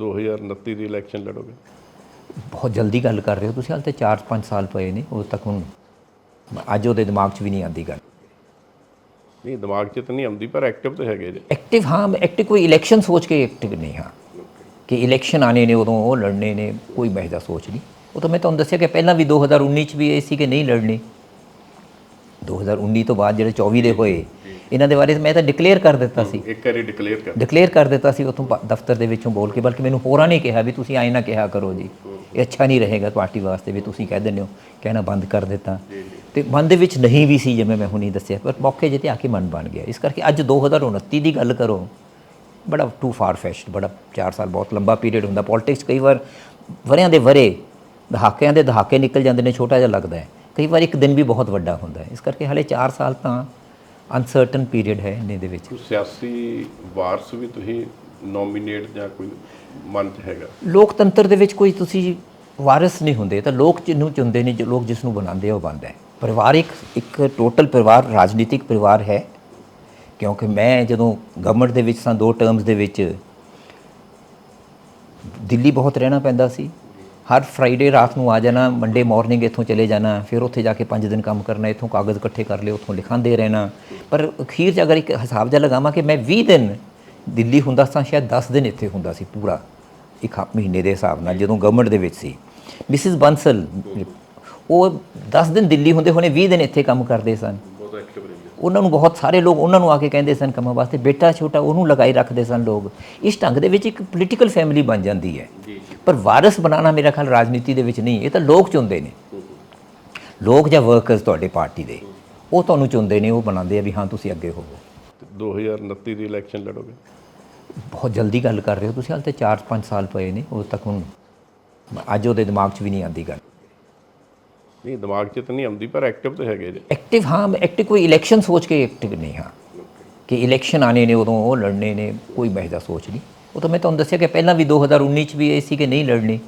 2029 ਦੀ election ਲੜੋਗੇ? ਬਹੁਤ ਜਲਦੀ ਗੱਲ ਕਰ ਰਹੇ ਹੋ ਤੁਸੀਂ ਹਾਲੇ ਤੇ 4-5 ਸਾਲ ਪਏ ਨੇ ਉਦੋਂ ਤੱਕ ਹੁਣ ਅੱਜ ਉਹਦੇ ਦਿਮਾਗ 'ਚ ਵੀ ਨਹੀਂ ਆਉਂਦੀ ਗੱਲ। ਨਹੀਂ ਦਿਮਾਗ 'ਚ ਤਾਂ ਨਹੀਂ ਆਉਂਦੀ ਪਰ ਐਕਟਿਵ ਤਾਂ ਹੈਗੇ ਜੇ। ਐਕਟਿਵ ਹਾਂ ਐਕਟਿਵ ਕੋਈ ਇਲੈਕਸ਼ਨ ਸੋਚ ਕੇ ਐਕਟਿਵ ਨਹੀਂ ਹਾਂ। ਕਿ ਇਲੈਕਸ਼ਨ ਆਣੇ ਨੇ ਉਦੋਂ ਉਹ ਲੜਨੇ ਨੇ ਕੋਈ ਬਹਿਦਾ ਸੋਚ ਨਹੀਂ। ਉਹ ਤਾਂ ਮੈਂ ਤੁਹਾਨੂੰ ਦੱਸਿਆ ਕਿ ਪਹਿਲਾਂ ਵੀ 2019 ਚ ਵੀ ਇਹ ਸੀ ਕਿ ਨਹੀਂ ਲੜਨੇ। 2019 ਤੋਂ ਬਾਅਦ ਜਿਹੜੇ 24 ਦੇ ਹੋਏ ਇਹਨਾਂ ਦੇ ਬਾਰੇ ਮੈਂ ਤਾਂ ਡਿਕਲੇਅਰ ਕਰ ਦਿੱਤਾ ਸੀ। ਇੱਕ ਵਾਰੀ ਡਿਕਲੇਅਰ ਕਰ। ਡਿਕਲੇਅਰ ਕਰ ਦਿੱਤਾ ਸੀ ਉਤੋਂ ਦਫ਼ਤਰ ਦੇ ਵਿੱਚੋਂ ਬੋਲ ਕੇ ਬਲਕਿ ਮੈਨੂੰ ਹੋਰਾਂ ਨੇ ਕਿਹਾ ਵੀ ਤੁਸੀਂ ਆਏ ਨਾ ਕਿਹਾ ਕਰੋ ਜੀ। ਇਹ ਅੱਛਾ ਨਹੀਂ ਰਹੇਗਾ ਪਾਰਟੀ ਵਾਸਤੇ ਵੀ ਤੁਸੀਂ ਕਹਿ ਦਿੰਦੇ ਹੋ ਕਹਿਣਾ ਬੰਦ ਕਰ ਦਿੱਤਾ। ਤੇ ਮਨ ਦੇ ਵਿੱਚ ਨਹੀਂ ਵੀ ਸੀ ਜਿਵੇਂ ਮੈਂ ਹੁਣੀ ਦੱਸਿਆ ਪਰ ਮੌਕੇ ਜਿੱਤੇ ਆ ਕੇ ਮਨ ਬਣ ਗਿਆ। ਇਸ ਕਰਕੇ ਅੱਜ 2029 ਦੀ ਗੱਲ ਕਰੋ ਬੜਾ ਟੂ ਫਾਰ ਫੈਸ਼ਡ ਬੜਾ 4 ਸਾਲ ਬਹੁਤ ਲੰਬਾ ਪੀਰੀਅਡ ਹੁੰਦਾ। ਪੋਲਿਟਿਕਸ ਕਈ ਵਾਰ ਵਰਿਆਂ ਦੇ ਵਰੇ ਦਹਾਕਿਆਂ ਦੇ ਦਹਾਕੇ ਨਿਕਲ ਜਾਂਦੇ ਨੇ ਛੋਟਾ ਜਿਹਾ ਲੱਗਦਾ ਹੈ। ਕਈ ਵਾਰ ਇੱਕ ਦਿਨ ਵੀ ਬਹੁਤ ਵੱਡਾ ਹੁੰਦਾ ਹੈ। ਇਸ ਕਰਕੇ ਹਲੇ 4 ਸਾਲ ਤਾਂ ਅਨਸਰਟਨ ਪੀਰੀਅਡ ਹੈ ਇੰਨੇ ਦੇ ਵਿੱਚ। ਸਿਆਸੀ ਵਾਰਸ ਵੀ ਤੁਸੀਂ ਨੋਮੀਨੇਟ ਜਾਂ ਕੋਈ ਮਨ 'ਚ ਹੈਗਾ? ਲੋਕਤੰਤਰ ਦੇ ਵਿੱਚ ਕੋਈ ਤੁਸੀਂ ਵਾਰਿਸ ਨਹੀਂ ਹੁੰਦੇ ਤਾਂ ਲੋਕ ਜਿਹਨੂੰ ਚੁਣਦੇ ਨੇ ਜੋ ਲੋਕ ਜਿਸ ਨੂੰ ਬਣਾਉਂਦੇ ਆ ਉਹ ਬਣਦਾ ਹੈ। ਪਰਿਵਾਰ ਇੱਕ ਇੱਕ ਟੋਟਲ ਪਰਿਵਾਰ ਰਾਜਨੀਤਿਕ ਪਰਿਵਾਰ ਹੈ। ਕਿਉਂਕਿ ਮੈਂ ਜਦੋਂ ਗਵਰਨਮੈਂਟ ਦੇ ਵਿੱਚ ਸਾਂ ਦੋ ਟਰਮਸ ਦੇ ਵਿੱਚ ਦਿੱਲੀ ਬਹੁਤ ਰਹਿਣਾ ਪੈਂਦਾ ਸੀ। ਹਰ ਫਰਾਈਡੇ ਰਾਤ ਨੂੰ ਆ ਜਾਣਾ ਮੰਡੇ ਮਾਰਨਿੰਗ ਇੱਥੋਂ ਚਲੇ ਜਾਣਾ, ਫਿਰ ਉੱਥੇ ਜਾ ਕੇ 5 ਦਿਨ ਕੰਮ ਕਰਨਾ, ਇੱਥੋਂ ਕਾਗਜ਼ ਇਕੱਠੇ ਕਰ ਲਏ, ਉੱਥੋਂ ਲਿਖਾਂਦੇ ਰਹਿਣਾ। ਪਰ ਅਖੀਰ 'ਚ ਅਗਰ ਇੱਕ ਹਿਸਾਬ ਜਿਹਾ ਲਗਾਵਾਂ ਕਿ ਮੈਂ 20 ਦਿਨ ਦਿੱਲੀ ਹੁੰਦਾ ਸਾਂ, ਸ਼ਾਇਦ 10 ਦਿਨ ਇੱਥੇ ਹੁੰਦਾ ਸੀ ਪੂਰਾ, ਇੱਕ ਹ- ਮਹੀਨੇ ਦੇ ਹਿਸਾਬ ਨਾਲ, ਜਦੋਂ ਗਵਰਨਮੈਂਟ ਦੇ ਵਿੱਚ ਸੀ। ਮਿਸਿਸ ਬੰਸਲ ਉਹ 10 ਦਿਨ ਦਿੱਲੀ ਹੁੰਦੇ ਹੋਣੇ 20 ਦਿਨ ਇੱਥੇ ਕੰਮ ਕਰਦੇ ਸਨ। ਉਹਨਾਂ ਨੂੰ ਬਹੁਤ ਸਾਰੇ ਲੋਕ ਉਹਨਾਂ ਨੂੰ ਆ ਕੇ ਕਹਿੰਦੇ ਸਨ ਕੰਮਾਂ ਵਾਸਤੇ ਬੇਟਾ ਛੋਟਾ ਉਹਨੂੰ ਲਗਾਈ ਰੱਖਦੇ ਸਨ ਲੋਕ। ਇਸ ਢੰਗ ਦੇ ਵਿੱਚ ਇੱਕ ਪੋਲੀਟੀਕਲ ਫੈਮਿਲੀ ਬਣ ਜਾਂਦੀ ਹੈ। ਪਰ ਵਾਰਿਸ ਬਣਾਉਣਾ ਮੇਰਾ ਖਿਆਲ ਰਾਜਨੀਤੀ ਦੇ ਵਿੱਚ ਨਹੀਂ ਇਹ ਤਾਂ ਲੋਕ ਚੁਣਦੇ ਨੇ। ਲੋਕ ਜਾਂ ਵਰਕਰਸ ਤੁਹਾਡੇ ਪਾਰਟੀ ਦੇ ਉਹ ਤੁਹਾਨੂੰ ਚੁਣਦੇ ਨੇ ਉਹ ਬਣਾਉਂਦੇ ਆ ਵੀ ਹਾਂ ਤੁਸੀਂ ਅੱਗੇ ਹੋਵੋ। ਤੇ 2029 ਦੀ ਇਲੈਕਸ਼ਨ ਲੜੋਗੇ? ਬਹੁਤ ਜਲਦੀ ਗੱਲ ਕਰ ਰਹੇ ਹੋ ਤੁਸੀਂ ਹਾਲੇ ਤੇ 4-5 ਸਾਲ ਪਏ ਨੇ ਉਦੋਂ ਤੱਕ ਹੁਣ ਅੱਜ ਉਹਦੇ ਦਿਮਾਗ 'ਚ ਵੀ ਨਹੀਂ ਆਉਂਦੀ ਗੱਲ। ਨਹੀਂ ਦਿਮਾਗ 'ਚ ਤਾਂ ਨਹੀਂ ਆਉਂਦੀ ਪਰ ਐਕਟਿਵ ਤਾਂ ਹੈਗੇ ਜੇ। ਐਕਟਿਵ ਹਾਂ ਐਕਟਿਵ ਕੋਈ ਇਲੈਕਸ਼ਨ ਸੋਚ ਕੇ ਐਕਟਿਵ ਨਹੀਂ ਹਾਂ। ਕਿ ਇਲੈਕਸ਼ਨ ਆਣੇ ਨੇ ਉਦੋਂ ਉਹ ਲੜਨੇ ਨੇ ਕੋਈ ਬਹਿਦਾ ਸੋਚ ਨਹੀਂ। ਉਹ ਤਾਂ ਮੈਂ ਤੁਹਾਨੂੰ ਦੱਸਿਆ ਕਿ ਪਹਿਲਾਂ ਵੀ 2019 ਚ ਵੀ ਇਹ ਸੀ ਕਿ ਨਹੀਂ ਲੜਨੇ।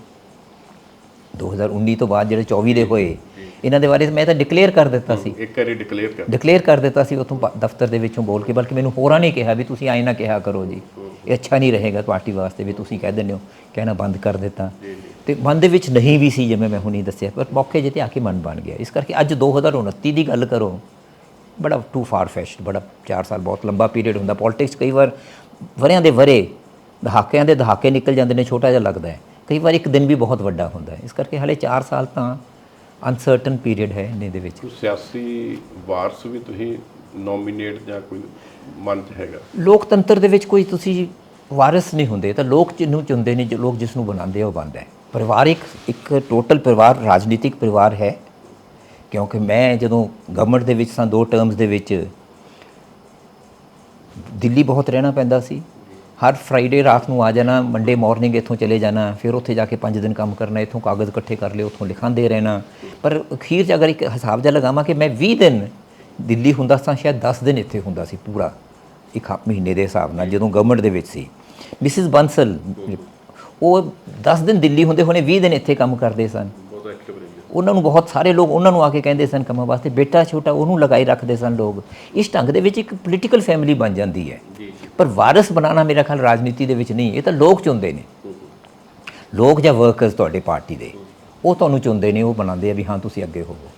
2019 ਤੋਂ ਬਾਅਦ ਜਿਹੜੇ 24 ਦੇ ਹੋਏ ਇਹਨਾਂ ਦੇ ਬਾਰੇ ਮੈਂ ਤਾਂ ਡਿਕਲੇਅਰ ਕਰ ਦਿੱਤਾ ਸੀ। ਇੱਕ ਵਾਰੀ ਡਿਕਲੇਅਰ ਕਰ। ਡਿਕਲੇਅਰ ਕਰ ਦਿੱਤਾ ਸੀ ਉਤੋਂ ਦਫ਼ਤਰ ਦੇ ਵਿੱਚੋਂ ਬੋਲ ਕੇ ਬਲਕਿ ਮੈਨੂੰ ਹੋਰਾਂ ਨੇ ਕਿਹਾ ਵੀ ਤੁਸੀਂ ਆਏ ਨਾ ਕਿਹਾ ਕਰੋ ਜੀ। ਇਹ ਅੱਛਾ ਨਹੀਂ ਰਹੇਗਾ ਪਾਰਟੀ ਵਾਸਤੇ ਵੀ ਤੁਸੀਂ ਕਹਿ ਦਿੰਦੇ ਹੋ। ਕਹਿਣਾ ਬੰਦ ਕਰ ਦਿੱਤਾ। ਤੇ ਮਨ ਦੇ ਵਿੱਚ ਨਹੀਂ ਵੀ ਸੀ ਜਿਵੇਂ ਮੈਂ ਹੁਣੀ ਦੱਸਿਆ ਪਰ ਮੌਕੇ ਜਿੱਤੇ ਆ ਕੇ ਮਨ ਬਣ ਗਿਆ। ਇਸ ਕਰਕੇ ਅੱਜ 2029 ਦੀ ਗੱਲ ਕਰੋ ਬੜਾ ਟੂ ਫਾਰ ਫੈਸ਼ਡ ਬੜਾ 4 ਸਾਲ ਬਹੁਤ ਲੰਬਾ ਪੀਰੀਅਡ ਹੁੰਦਾ। ਪੋਲਿਟਿਕਸ ਕਈ ਵਾਰ ਵਰਿਆਂ ਦੇ ਵਰੇ ਦਹਾਕਿਆਂ ਦੇ ਦਹਾਕੇ ਨਿਕਲ ਜਾਂਦੇ ਨੇ ਛੋਟਾ ਜਿਹਾ ਲੱਗਦਾ ਹੈ। ਕਈ ਵਾਰ ਇੱਕ ਦਿਨ ਵੀ ਬਹੁਤ ਵੱਡਾ ਹੁੰਦਾ ਹੈ। ਇਸ ਕਰਕੇ ਹਲੇ 4 ਸਾਲ ਤਾਂ ਅਨਸਰਟਨ ਪੀਰੀਅਡ ਹੈ ਇੰਨੇ ਦੇ ਵਿੱਚ। ਸਿਆਸੀ ਵਾਰਸ ਵੀ ਤੁਸੀਂ ਨੋਮੀਨੇਟ ਜਾਂ ਕੋਈ ਮਨ 'ਚ ਹੈਗਾ? ਲੋਕਤੰਤਰ ਦੇ ਵਿੱਚ ਕੋਈ ਤੁਸੀਂ ਵਾਰਿਸ ਨਹੀਂ ਹੁੰਦੇ ਤਾਂ ਲੋਕ ਜਿਹਨੂੰ ਚੁਣਦੇ ਨੇ ਜੋ ਲੋਕ ਜਿਸ ਨੂੰ ਬਣਾਉਂਦੇ ਆ ਉਹ ਬਣਦਾ ਹੈ। ਪਰਿਵਾਰ ਇੱਕ ਇੱਕ ਟੋਟਲ ਪਰਿਵਾਰ, ਰਾਜਨੀਤਿਕ ਪਰਿਵਾਰ ਹੈ। ਕਿਉਂਕਿ ਮੈਂ ਜਦੋਂ ਗਵਰਨਮੈਂਟ ਦੇ ਵਿੱਚ ਸਾਂ, ਦੋ ਟਰਮਸ ਦੇ ਵਿੱਚ, ਦਿੱਲੀ ਬਹੁਤ ਰਹਿਣਾ ਪੈਂਦਾ ਸੀ। ਹਰ ਫਰਾਈਡੇ ਰਾਤ ਨੂੰ ਆ ਜਾਣਾ ਮੰਡੇ ਮਾਰਨਿੰਗ ਇੱਥੋਂ ਚਲੇ ਜਾਣਾ, ਫਿਰ ਉੱਥੇ ਜਾ ਕੇ 5 ਦਿਨ ਕੰਮ ਕਰਨਾ, ਇੱਥੋਂ ਕਾਗਜ਼ ਇਕੱਠੇ ਕਰ ਲਿਓ ਉੱਥੋਂ ਲਿਖਾਂਦੇ ਰਹਿਣਾ। ਪਰ ਅਖੀਰ 'ਚ ਅਗਰ ਇੱਕ ਹਿਸਾਬ ਜਿਹਾ ਲਗਾਵਾਂ ਕਿ ਮੈਂ 20 ਦਿਨ ਦਿੱਲੀ ਹੁੰਦਾ ਸਾਂ, ਸ਼ਾਇਦ 10 ਦਿਨ ਇੱਥੇ ਹੁੰਦਾ ਸੀ ਪੂਰਾ, ਇੱਕ ਹ- ਮਹੀਨੇ ਦੇ ਹਿਸਾਬ ਨਾਲ, ਜਦੋਂ ਗਵਰਨਮੈਂਟ ਦੇ ਵਿੱਚ ਸੀ। ਮਿਸਿਸ ਬੰਸਲ ਉਹ 10 ਦਿਨ ਦਿੱਲੀ ਹੁੰਦੇ ਹੋਣੇ 20 ਦਿਨ ਇੱਥੇ ਕੰਮ ਕਰਦੇ ਸਨ। ਉਹਨਾਂ ਨੂੰ ਬਹੁਤ ਸਾਰੇ ਲੋਕ ਉਹਨਾਂ ਨੂੰ ਆ ਕੇ ਕਹਿੰਦੇ ਸਨ ਕੰਮਾਂ ਵਾਸਤੇ ਬੇਟਾ ਛੋਟਾ ਉਹਨੂੰ ਲਗਾਈ ਰੱਖਦੇ ਸਨ ਲੋਕ। ਇਸ ਢੰਗ ਦੇ ਵਿੱਚ ਇੱਕ ਪੋਲੀਟੀਕਲ ਫੈਮਿਲੀ ਬਣ ਜਾਂਦੀ ਹੈ। ਪਰ ਵਾਰਿਸ ਬਣਾਉਣਾ ਮੇਰਾ ਖਿਆਲ ਰਾਜਨੀਤੀ ਦੇ ਵਿੱਚ ਨਹੀਂ ਇਹ ਤਾਂ ਲੋਕ ਚੁਣਦੇ ਨੇ। ਲੋਕ ਜਾਂ ਵਰਕਰਸ ਤੁਹਾਡੇ ਪਾਰਟੀ ਦੇ ਉਹ ਤੁਹਾਨੂੰ ਚੁਣਦੇ ਨੇ ਉਹ ਬਣਾਉਂਦੇ ਆ ਵੀ ਹਾਂ ਤੁਸੀਂ ਅੱਗੇ ਹੋਵੋ।